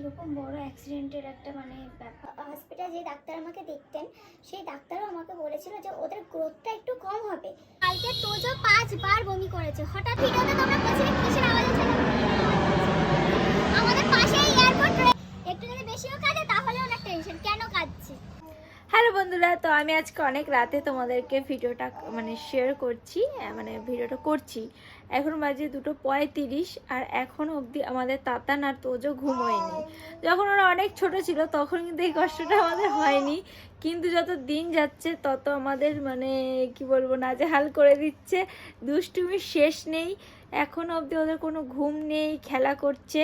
কীরকম বড় অ্যাক্সিডেন্টের একটা মানে ব্যাপার। হসপিটালে যে ডাক্তার আমাকে দেখতেন, সেই ডাক্তারও আমাকে বলেছিল যে ওদের গ্রোথটা একটু কম হবে। কালকে তোজো পাঁচবার বমি করেছে। হঠাৎ ভিডিওতে তোমরা বলছিলে কিসের আওয়াজ হচ্ছে? আমাদের পাশেই এয়ারপোর্ট একটু যদি বেশিও কাঁদে তাহলে অনেক টেনশন কেন কাঁদছে? হ্যালো বন্ধুরা, তো আমি আজকে অনেক রাতে তোমাদেরকে ভিডিওটা মানে শেয়ার করছি মানে ভিডিওটা করছি। এখন বাজে দুটো পঁয়ত্রিশ আর এখন অবধি আমাদের তাতান আর তোজো ঘুমোয়নি। যখন ওরা অনেক ছোট ছিল তখন কিন্তু এই কষ্টটা আমাদের হয়নি। কিন্তু যত দিন যাচ্ছে তত আমাদের মানে কি বলব নাজেহাল করে দিচ্ছে। দুষ্টুমির শেষ নেই। এখন অবধি ওদের কোনো ঘুম নেই খেলা করছে।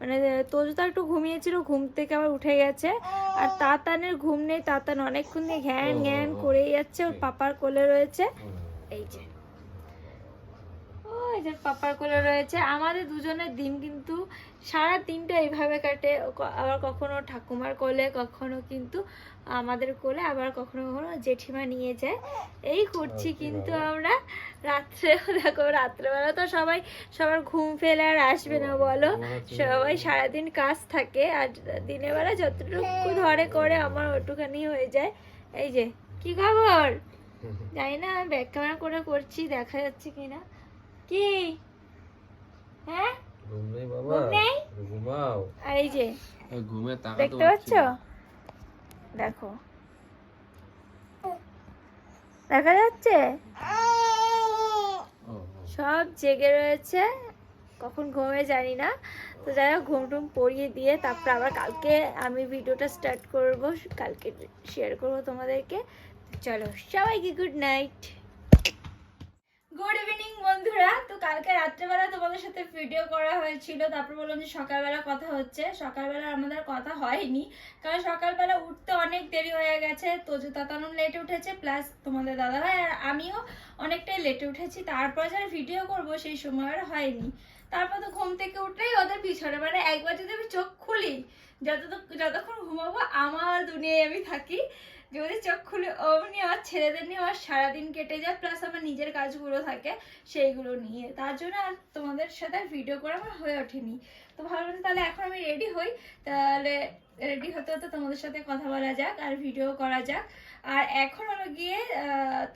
মানে তোজো তো একটু ঘুমিয়েছিল ঘুম থেকে আবার উঠে গেছে। আর তাতানের ঘুম নেই তাতান অনেকক্ষণ দিয়ে ঘ্যান ঘ্যান করেই যাচ্ছে ওর পাপার কোলে রয়েছে। এই যে। ওই যে পাপার কোলে রয়েছে আমাদের দুজনের দিন কিন্তু সারা দিনটা এইভাবে কাটে। আবার কখনো ঠাকুমার কোলে কখনো কিন্তু আমাদের কোলে আবার কখনো কখনো জেঠিমা নিয়ে যায়। এই করছি কিন্তু আমরা রাত্রে দেখো রাত্রেবেলা তো সবাই সবার ঘুম ফেলে আর আসবে না বলো? সবাই সারাদিন কাজ থাকে আর দিনের বেলা যতটুকু ধরে করে আমার ওটুখানি হয়ে যায়। এই যে কি খবর? জানি না আমি ব্যাক ক্যামেরা করে করছি দেখা যাচ্ছে কিনা। কি? হ্যাঁ? ঘুম নেই বাবা। ঘুম নেই? ঘুমাও। আর এই যে ঘুমে তাকাতে দেখতে পাচ্ছ? দেখো। দেখা যাচ্ছে? সব জেগে রয়েছে। কখন ঘুমে জানি না। তো যাই হোক ঘুম টুম পড়িয়ে দিয়ে তারপর আবার কালকে আমি ভিডিওটা স্টার্ট করব। কালকে শেয়ার করব তোমাদেরকে। চলো সবাইকে গুড নাইট গুড ইভিনিং বন্ধুরা। তো কালকে রাত্রেবেলা তোমাদের সাথে ভিডিও করা হয়েছিল। তারপর বললাম যে সকালবেলা কথা হচ্ছে। সকালবেলা আমাদের কথা হয়নি, কারণ সকালবেলা উঠতে অনেক দেরি হয়ে গেছে। তোজো তাতানো লেটে উঠেছে প্লাস তোমাদের দাদা ভাই আর আমিও অনেকটাই লেটে উঠেছি। তারপর যারা ভিডিও করব, সেই সময় আর হয়নি। তারপর তো ঘুম থেকে উঠলেই ওদের পিছনে মানে একবার যদি আমি চোখ খুলি যত যতক্ষণ ঘুমাবো, আমার দুনিয়ায় আমি থাকি। যদি চোখ খুলে অমনি আমার ছেলেদের নিয়ে আমার সারাদিন কেটে যায় প্লাস আমার নিজের কাজগুলো থাকে, সেইগুলো নিয়ে। তার জন্য আর তোমাদের সাথে ভিডিও করা আমার হয়ে ওঠেনি। তো ভাবলাম তাহলে এখন আমি রেডি হই। তাহলে রেডি হতে হতে তোমাদের সাথে কথা বলা যাক আর ভিডিও করা যাক। আর এখন হলো গিয়ে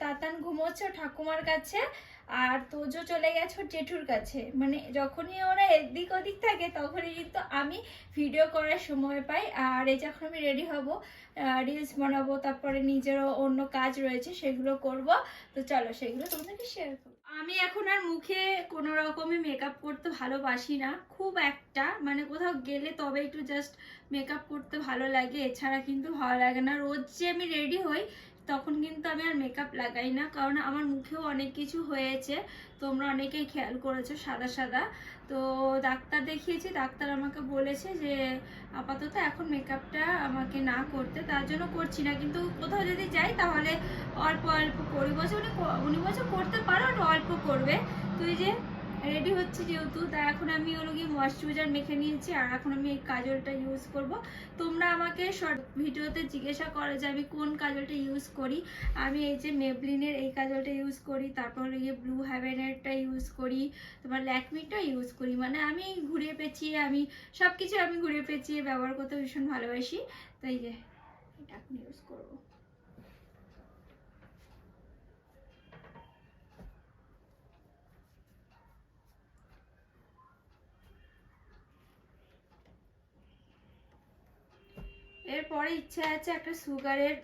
তাতান ঘুমোচ্ছে ঠাকুমার কাছে। আর তোজো চলে গেছো জেঠুর কাছে। মানে যখনই ওরা এদিক ওদিক থাকে, তখনই কিন্তু আমি ভিডিও করার সময় পাই। আর এই যখন আমি রেডি হব রিলস বানাবো, তারপরে নিজেরও অন্য কাজ রয়েছে, সেগুলো করব। তো চলো, সেগুলো তোমাদেরকে শেয়ার করব। আমি এখন আর মুখে কোনো রকমই মেকআপ করতে ভালোবাসি না। খুব একটা মানে কোথাও গেলে তবে একটু জাস্ট মেকআপ করতে ভালো লাগে। এছাড়া কিন্তু ভালো লাগে না। রোজ যে আমি রেডি হই তখন কিন্তু আমি আর মেকআপ লাগাই না, কারণ আমার মুখেও অনেক কিছু হয়েছে। তোমরা অনেকেই খেয়াল করেছ সাদা সাদা। তো ডাক্তার দেখিয়েছি, ডাক্তার আমাকে বলেছে যে, আপাতত এখন মেকআপটা আমাকে না করতে, তার জন্য করছি না। কিন্তু কোথাও যদি যাই, তাহলে অল্প অল্প করি। বলছে, উনি উনি বলছে করতে পারো অল্প করবে। তুই যে রেডি হচ্ছে যেহেতু, তা এখন আমি হলো গিয়ে ময়শ্চারাইজার মেখে নিয়েছি, আর এখন আমি এই কাজলটা ইউজ করব। তোমরা আমাকে শর্ট ভিডিওতে জিজ্ঞাসা করো যে আমি কোন কাজলটা ইউজ করি। আমি এই যে মেবলিনের এই কাজলটা ইউজ করি, তারপর হলো গিয়ে ব্লু হ্যাভেনেরটা ইউজ করি, তোমার ল্যাকমিটা ইউজ করি। মানে আমি ঘুরিয়ে পেঁচিয়ে, আমি সব কিছু আমি ঘুরিয়ে পেঁচিয়ে ব্যবহার করতে ভীষণ ভালোবাসি। তাই যে, এটা এখন ইউজ করব। এরপরে ইচ্ছা আছে একটা সুগারের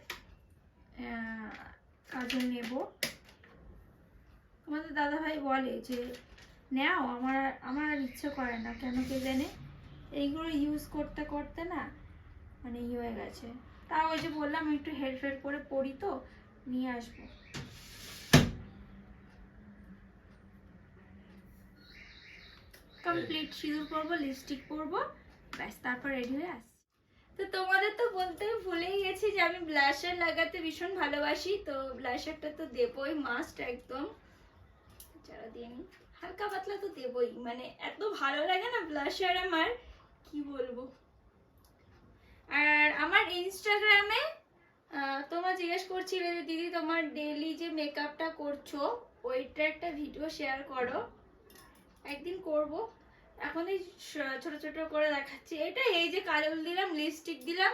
কাজল নেব। আমাদের দাদা ভাই বলে যে, নেও, আমার আমার আর ইচ্ছে করে না, কেন কে জানে? এইগুলো ইউজ করতে করতে না মানে ই হয়ে গেছে। তাও ওই যে বললাম, একটু হেডফেড করে পড়ি তো, নিয়ে আসব। কমপ্লিট সিঁদুর পরবো লিপস্টিক পরবো, ব্যাস, তারপর রেডি হয়ে আসছি। তো তোমাদের তো বলতে ভুলেই গেছি যে আমি ব্লাশার লাগাতে ভীষণ ভালোবাসি, তো ব্লাশারটা তো দেবই মাস্ট একদম। যারা হালকা পাতলা তো দেবই মানে এত ভালো লাগে না ব্লাশার আমার, কি বলব? আর আমার ইনস্টাগ্রামে তোমরা জিজ্ঞেস করছিলে যে দিদি তোমার ডেলি যে মেকআপটা করছ ওইটা একটা ভিডিও শেয়ার করো। একদিন করব। এখন এই ছোট ছোট করে দেখাচ্ছি। এটা এই যে কাজল দিলাম লিপস্টিক দিলাম।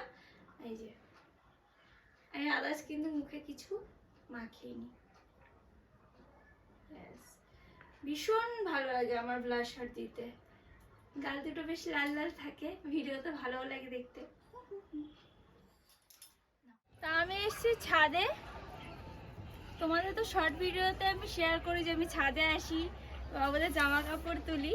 এই যে। আমি আদার্স কিন্তু মুখে কিছু মাখিনি। ব্যাস। ভীষণ ভালো লাগে আমার ব্লাশার দিতে। গাল দুটো বেশ লাল লাল থাকে ভিডিওতে ভালো লাগে দেখতে। তা আমি এসেছি ছাদে। তোমাদের তো শর্ট ভিডিওতে আমি শেয়ার করি যে আমি ছাদে আসি। বাবুদের জামা কাপড় তুলি।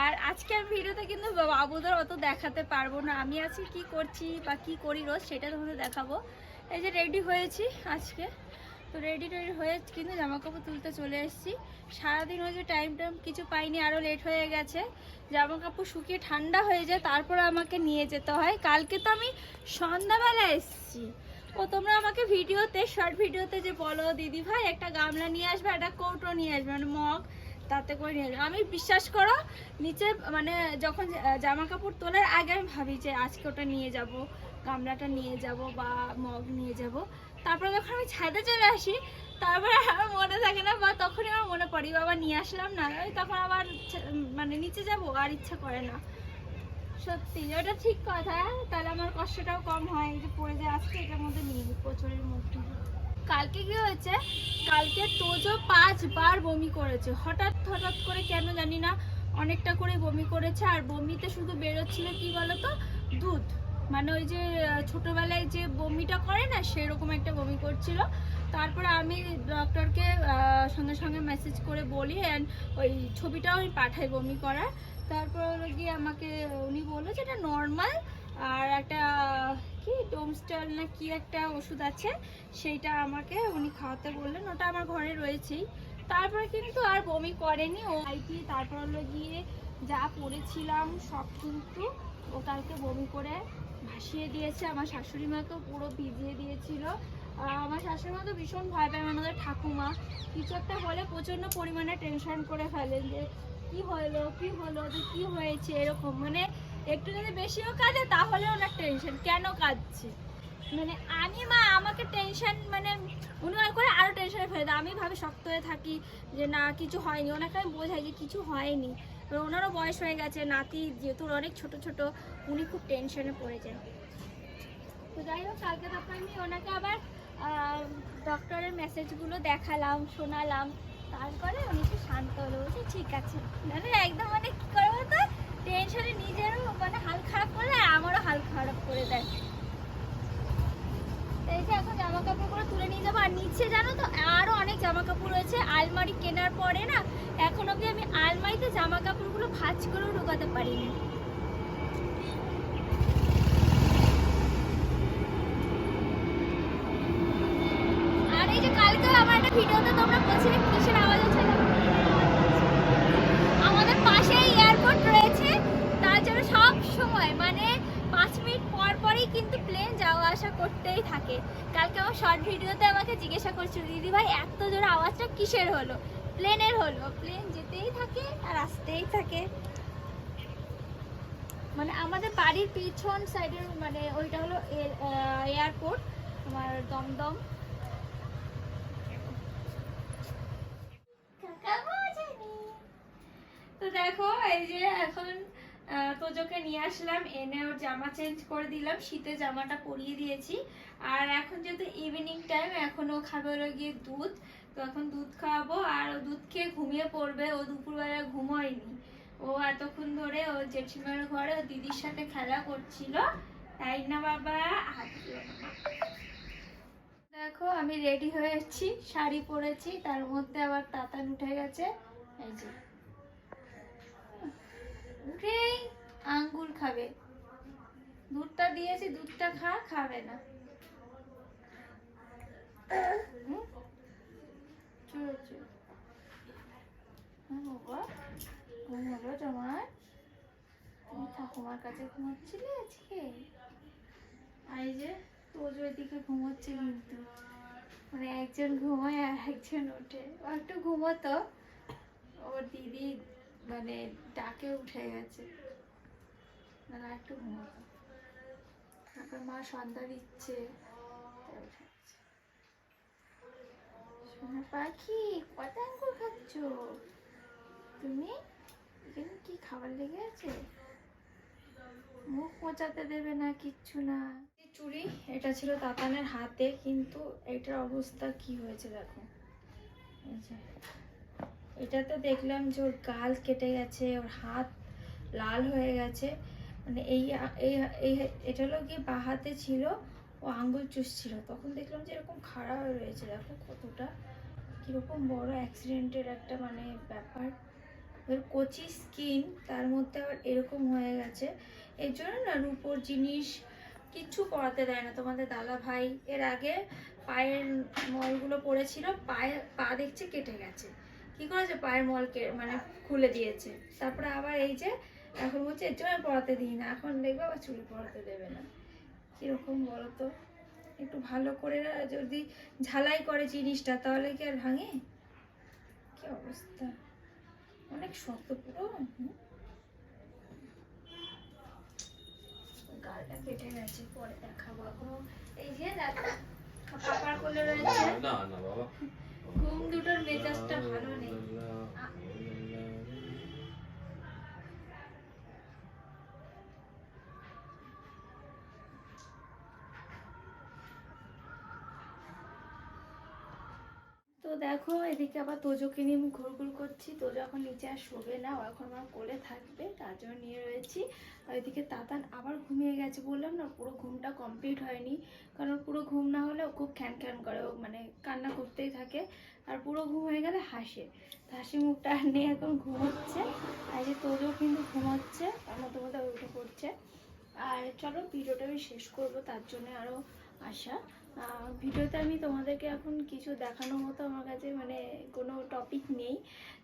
আর আজকে আমি ভিডিওতে কিন্তু বাবুদের অত দেখাতে পারব না। আমি আজকে কি করছি বা কি করি রোজ সেটা তোমাদের দেখাবো। এই যে রেডি হয়েছি আজকে। তো রেডি টেডি হয়ে কিন্তু জামা কাপড় তুলতে চলে এসেছি। সারাদিন যে টাইম টাইম কিছু পাইনি আরও লেট হয়ে গেছে। জামা কাপড় শুকিয়ে ঠান্ডা হয়ে যায়, তারপরে আমাকে নিয়ে যেতে হয়। কালকে তো আমি সন্ধ্যাবেলা এসেছি। ও, তোমরা আমাকে ভিডিওতে শর্ট ভিডিওতে যে বলো দিদি ভাই একটা গামলা নিয়ে আসবে, একটা কৌটো নিয়ে আসবে। মানে মগ তাতে করে নিয়ে আমি বিশ্বাস করো, নিচে মানে যখন জামা কাপড় তোলার আগে আমি ভাবি যে আজকে ওটা নিয়ে যাব, গামলাটা নিয়ে যাব বা মগ নিয়ে যাব। তারপরে যখন আমি ছাদে চলে আসি, তারপরে আমার মনে থাকে না, বা তখনই আমার মনে পড়ি, বাবা নিয়ে আসলাম না। তখন আবার মানে নিচে যাব আর ইচ্ছা করে না। সত্যি, ওটা ঠিক কথা। তাহলে আমার কষ্টটাও কম হয় যে পড়ে যায় আজকে এটার মধ্যে নিয়ে নিই প্রচুরের কালকে কি হয়েছে? কালকে তোজো পাঁচবার বমি করেছে। হঠাৎ হঠাৎ করে কেন জানি না, অনেকটা করে বমি করেছে। আর বমিতে শুধু বেরোচ্ছিল কি বলতো? দুধ। মানে ওই যে, ছোটবেলায় যে বমিটা করে না, সেরকম একটা বমি করছিল। তারপরে আমি ডক্টরকে সঙ্গে সঙ্গে মেসেজ করে বলি অ্যান্ড ওই ছবিটাও আমি পাঠাই বমি করার। তারপর গিয়ে আমাকে উনি বলল যে, এটা নর্মাল আর একটা, কি ডোমস্টাল না কি একটা ওষুধ আছে, সেইটা আমাকে উনি খাওয়াতে বললেন। ওটা আমার ঘরে রয়েছেই। তারপরে কিন্তু আর বমি করেনি। ও আইটি, তারপর হলো গিয়ে যা পড়েছিলাম, সব কিন্তু ও কালকে বমি করে ভাসিয়ে দিয়েছে। আমার শাশুড়ি মাকেও পুরো ভিজিয়ে দিয়েছিল। আমার শাশুড়ি মা তো ভীষণ ভয় পায় মানে ওদের ঠাকুমা। কিছু একটা হলে প্রচণ্ড পরিমাণে টেনশন করে ফেলেন যে, কি হলো? কি হলো? যে কি হয়েছে? এরকম মানে একটু যদি বেশিও কাঁদে তাহলে ওনার টেনশন কেন কাঁদছে? মানে আমি, মা, আমাকে টেনশন মানে উনি করে আরও টেনশনে ফেলে দেয়। আমি ভাবে শক্ত হয়ে থাকি যে, না, কিছু হয়নি। ওনাকে আমি বোঝাই যে, কিছু হয়নি। এবার ওনারও বয়স হয়ে গেছে, নাতি যেহেতু অনেক ছোট ছোট, উনি খুব টেনশনে পড়ে যায়। তো যাই হোক, কালকে তারপর আমি ওনাকে আবার ডক্টরের মেসেজগুলো দেখালাম, শোনালাম। তারপরে উনি একটু শান্ত হলো। ঠিক আছে। মানে একদম মানে কি করে বলতো? টেনশনে নিজেরও মানে হাল খারাপ করলে আর আমারও হাল খারাপ করে দেয়। এই যে এখন জামা কাপড়গুলো তুলে নিয়ে যাব। আর নিচে জানো তো আরও অনেক জামা কাপড় রয়েছে। আলমারি কেনার পরে না, এখন অবধি আমি আলমারিতে জামা কাপড়গুলো ভাঁজ করেও ঢোকাতে পারিনি। আর এই যে কালকে আমার একটা ভিডিওতে তোমরা বলছিলে কিসের আওয়াজ হচ্ছে না? আমাদের পাশেই এয়ারপোর্ট রয়েছে তার জন্য সময় মানে পাঁচ মিনিট পর পরই কিন্তু প্লেন যাওয়া আসা করতেই থাকে। কালকে আমার শর্ট ভিডিওতে আমাকে জিজ্ঞাসা করছিল, দিদি ভাই, এত জোরে আওয়াজটা কিসের হলো? প্লেনের হলো। প্লেন যেতেই থাকে আর আসতেই থাকে। মানে আমাদের বাড়ির পিছন সাইডের মানে ওইটা হলো এয়ারপোর্ট আমার দমদম। তো দেখো, এই যে এখন তোজোকে নিয়ে আসলাম, এনে ওর জামা চেঞ্জ করে দিলাম, শীতে জামাটা পরিয়ে দিয়েছি। আর এখন যেহেতু ইভিনিং টাইম এখন ও খাবে হলো গিয়ে দুধ। তো এখন দুধ খাওয়াবো, আর ও দুধ খেয়ে ঘুমিয়ে পড়বে, ও দুপুরবেলা ঘুমোয়নি। ও এতক্ষণ ধরে ও জেঠিমার ঘরে, ও দিদির সাথে খেলা করছিল। তাই না বাবা। দেখো, আমি রেডি হয়েছি শাড়ি পরেছি, তার মধ্যে আবার তাতান উঠে গেছে। এই যে। উঠেই আঙ্গুর খাবে। দুধটা দিয়েছি, দুধটা খা, খাবে না। তোমার? তুমি ঠাকুমার কাছে আজকে? এই যে মানে একজন ঘুমায় আর একজন ওঠে। একটু ঘুমোতো। ওর দিদি মানে ডাকে উঠে গেছে। মানে একটু ঘুমোতো তারপর মা সন্ধ্যা দিচ্ছে পাখি কত আঙ্গুর খাচ্ছ? তুমি? এখানে কি খাবার লেগে আছে? মুখ মোচাতে দেবে না কিচ্ছু না। চুড়ি এটা ছিল তাতানের হাতে, কিন্তু এটার অবস্থা কি হয়েছে দেখো। এটাতে দেখলাম যে ওর গাল কেটে গেছে, ওর হাত লাল হয়ে গেছে। মানে এই এই এটা হলো গিয়ে বা হাতে ছিল, ও আঙ্গুল চুষছিল। তখন দেখলাম যে এরকম খাড়া হয়ে রয়েছে। দেখো কতটা কীরকম বড় অ্যাক্সিডেন্টের একটা মানে ব্যাপার। ওর কচি স্কিন তার মধ্যে আবার এরকম হয়ে গেছে। এর জন্য না রূপোর জিনিস কিচ্ছু পরাতে দেয় না। তোমাদের দাদা ভাই, এর আগে পায়ের মলগুলো পড়েছিল, পায়ে, পা দেখছে কেটে গেছে। কি করেছে? পায়ের মলকে মানে খুলে দিয়েছে। তারপরে আবার এই যে এখন বলছে, এর জন্য পড়াতে দিই না। এখন দেখবে আবার চুল পড়াতে দেবে না। কীরকম বলো তো একটু ভালো করে যদি ঝালাই করে জিনিসটা, তাহলে কি আর ভাঙে? কি অবস্থা? অনেক শক্ত পুরো। গালটা কেটে গেছে, পরে দেখাবো। এখনও এই যে পাপার কোলে রয়েছে। না না, বাবা। ঘুম দুটোর মেজাজটা ভালো নেই। তো দেখো এদিকে আবার তোজোকে নিয়ে আমি ঘুরঘুর করছি। তোজো এখন নিচে আর শোবে না ও এখন আমার কোলে থাকবে তার জন্য নিয়ে রয়েছি। আর এদিকে তাতান আবার ঘুমিয়ে গেছে বললাম না পুরো ঘুমটা কমপ্লিট হয়নি। কারণ পুরো ঘুম না হলে ও খুব খ্যান খ্যান করে ও মানে কান্না করতেই থাকে। আর পুরো ঘুম হয়ে গেলে হাসে। হাসি মুখটা আর নিয়ে এখন ঘুমোচ্ছে। আর যে তোজো কিন্তু ঘুমাচ্ছে তার মতো ও উঠে পড়ছে। আর চলো ভিডিওটা আমি শেষ করব তার জন্য আরও আহ, ভিডিওতে আমি তোমাদেরকে এখন কিছু দেখানোর মতো আমার কাছে মানে কোনো টপিক নেই।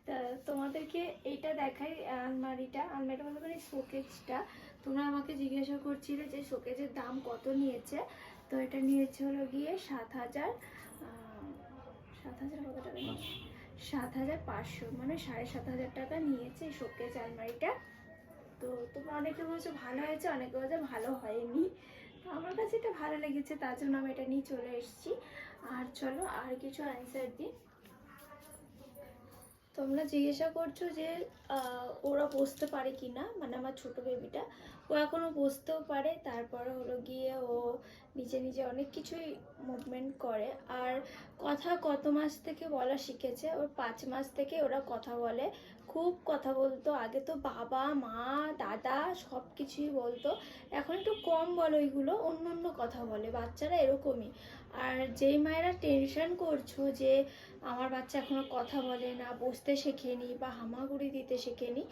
তা তোমাদেরকে এইটা দেখাই আলমারিটা আলমারিটা বলতে পারি শোকেজটা তোমরা আমাকে জিজ্ঞাসা করছিলে যে শোকেজের দাম কত নিয়েছে? তো এটা নিয়েছে হলো গিয়ে সাত হাজার সাত হাজার কত টাকা সাত হাজার পাঁচশো মানে সাড়ে সাত হাজার টাকা নিয়েছে শোকেজ আলমারিটা। তো তোমরা অনেকে বলছো ভালো হয়েছে, অনেকে বলছো ভালো হয়নি। আমার কাছে এটা ভালো লেগেছে, তার জন্য আমি এটা নিয়ে চলে এসেছি। আর চলো আর কিছু অ্যান্সার দিই। তোমরা জিজ্ঞাসা করছ যে ওরা বসতে পারে কি না মানে আমার ছোট বেবিটা ও এখনও বসতেও পারে, তারপরে হলো গিয়ে ও নিজে নিজে অনেক কিছুই মুভমেন্ট করে। আর কথা কত মাস থেকে বলা শিখেছে, ওর পাঁচ মাস থেকে ওরা কথা বলে। খুব কথা বলতো। আগে তো বাবা, মা, দাদা সব কিছুই বলতো। এখন একটু কম বলো ওইগুলো, অন্য অন্য কথা বলে। বাচ্চারা এরকমই। আর যেই মায়েরা টেনশন করছ যে আমার বাচ্চা এখনও কথা বলে না, বসতে শেখেনি বা হামাগুড়ি দিতে শেখেনি,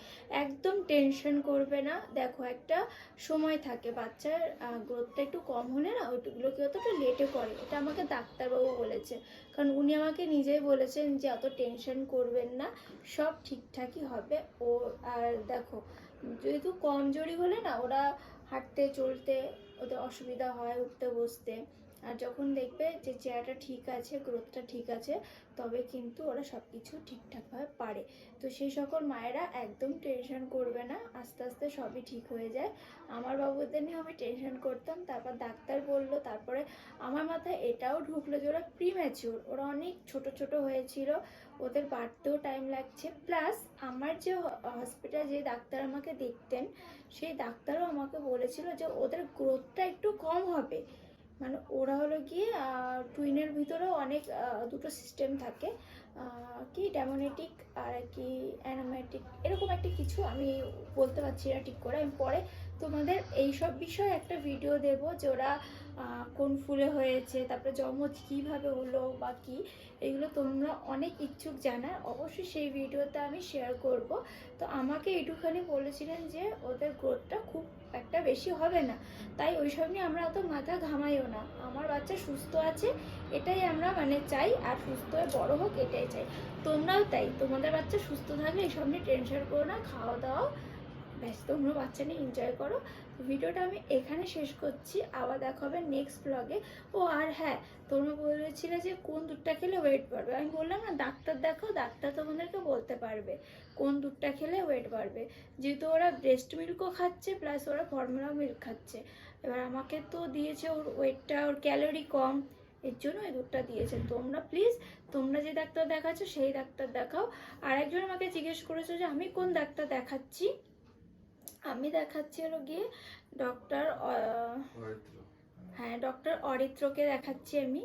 একদম টেনশন করবে না। দেখো একটা সময় থাকে, বাচ্চার গ্রোথটা একটু কম হলে না ওইগুলো কি অতটা লেটে করে? এটা আমাকে ডাক্তারবাবু বলেছে। কারণ উনি আমাকে নিজেই বলেছেন যে, অত টেনশন করবেন না, সব ঠিকঠাকই হবে। ও, আর দেখো, যেহেতু কমজোরি হলে না, ওরা হাঁটতে, চলতে, ওদের অসুবিধা হয়, উঠতে, বসতে। আর যখন দেখবে যে চেয়ারটা ঠিক আছে গ্রোথটা ঠিক আছে, তবে কিন্তু ওরা সব কিছু ঠিকঠাকভাবে পারে। তো সেই সকল মায়েরা একদম টেনশন করবে না, আস্তে আস্তে সবই ঠিক হয়ে যায়। আমার বাবুদের নিয়ে আমি টেনশন করতাম, তারপর ডাক্তার বলল, তারপরে আমার মাথায় এটাও ঢুকলো যে ওরা প্রিম্যাচিওর ওরা অনেক ছোট ছোট হয়েছিল, ওদের বাড়তেও টাইম লাগছে। প্লাস আমার যে হসপিটাল যে ডাক্তার আমাকে দেখতেন, সেই ডাক্তারও আমাকে বলেছিল যে ওদের গ্রোথটা একটু কম হবে। মানে ওরা হলো গিয়ে টুইনের ভিতরেও অনেক দুটো সিস্টেম থাকে। কি ড্যামোনেটিক আর কি অ্যানোমেটিক, এরকম একটা কিছু আমি বলতে পারছি না ঠিক করে। আমি পরে তোমাদের এই সব বিষয়ে একটা ভিডিও দেব যে ওরা কোন ফুলে হয়েছে, তারপরে জমজ কীভাবে হলো বা কি, এগুলো তোমরা অনেক ইচ্ছুক জানার, অবশ্যই সেই ভিডিওতে আমি শেয়ার করব। তো আমাকে এটুখানি বলেছিলেন যে ওদের গ্রোথটা খুব একটা বেশি হবে না। তাই ওইসব নিয়ে আমরা অত মাথা ঘামাইও না। আমার বাচ্চা সুস্থ আছে, এটাই আমরা মানে চাই, আর সুস্থ হয়ে বড় হোক, এটাই চাই। তোমরাও তাই, তোমাদের বাচ্চা সুস্থ থাকলে এইসব নিয়ে টেনশন করো না, খাওয়া দাওয়া ব্যাস তোমরা বাচ্চা নিয়ে এনজয় করো। ভিডিওটা আমি এখানে শেষ করছি। আবার দেখা হবে নেক্সট ব্লগে ও, আর হ্যাঁ তোমরা বলেছিলে যে কোন দুধটা খেলে ওয়েট বাড়বে। আমি বললাম না, ডাক্তার দেখো ডাক্তার তোমাদেরকে বলতে পারবে কোন দুধটা খেলে ওয়েট বাড়বে। যেহেতু ওরা ব্রেস্ট মিল্কও খাচ্ছে প্লাস ওরা ফর্মুলা মিল্ক খাচ্ছে। এবার আমাকে তো দিয়েছে ওর ওয়েটটা ওর ক্যালোরি কম। এর জন্য এই দুধটা দিয়েছে। তোমরা প্লিজ তোমরা যে ডাক্তার দেখাচ্ছ, সেই ডাক্তার দেখাও। আর একজন আমাকে জিজ্ঞেস করেছ যে, আমি কোন ডাক্তার দেখাচ্ছি? আমি দেখাচ্ছি হলো গিয়ে ডক্টর হ্যাঁ ডক্টর অরিত্রকে দেখাচ্ছি আমি।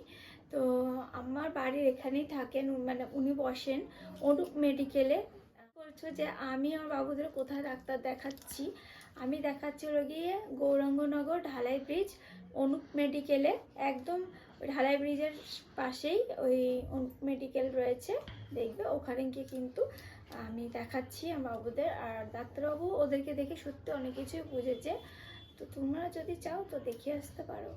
তো আমার বাড়ির এখানেই থাকেন মানে উনি বসেন অনুপ মেডিকেলে বলছো যে আমি আমার বাবুদের কোথায় ডাক্তার দেখাচ্ছি? আমি দেখাচ্ছি হলো গিয়ে গৌরাঙ্গনগর ঢালাই ব্রিজ অনুপ মেডিকেলে একদম ঢালাই ব্রিজের পাশেই ওই অনুপ মেডিকেল রয়েছে। দেখবে ওখানে গিয়ে কিন্তু আমি দেখাচ্ছি আমার বাবুদের। আর ডাক্তারবাবু ওদেরকে দেখে সত্যি অনেক কিছুই বুঝেছে। তো তোমরা যদি চাও তো দেখে আসতে পারো।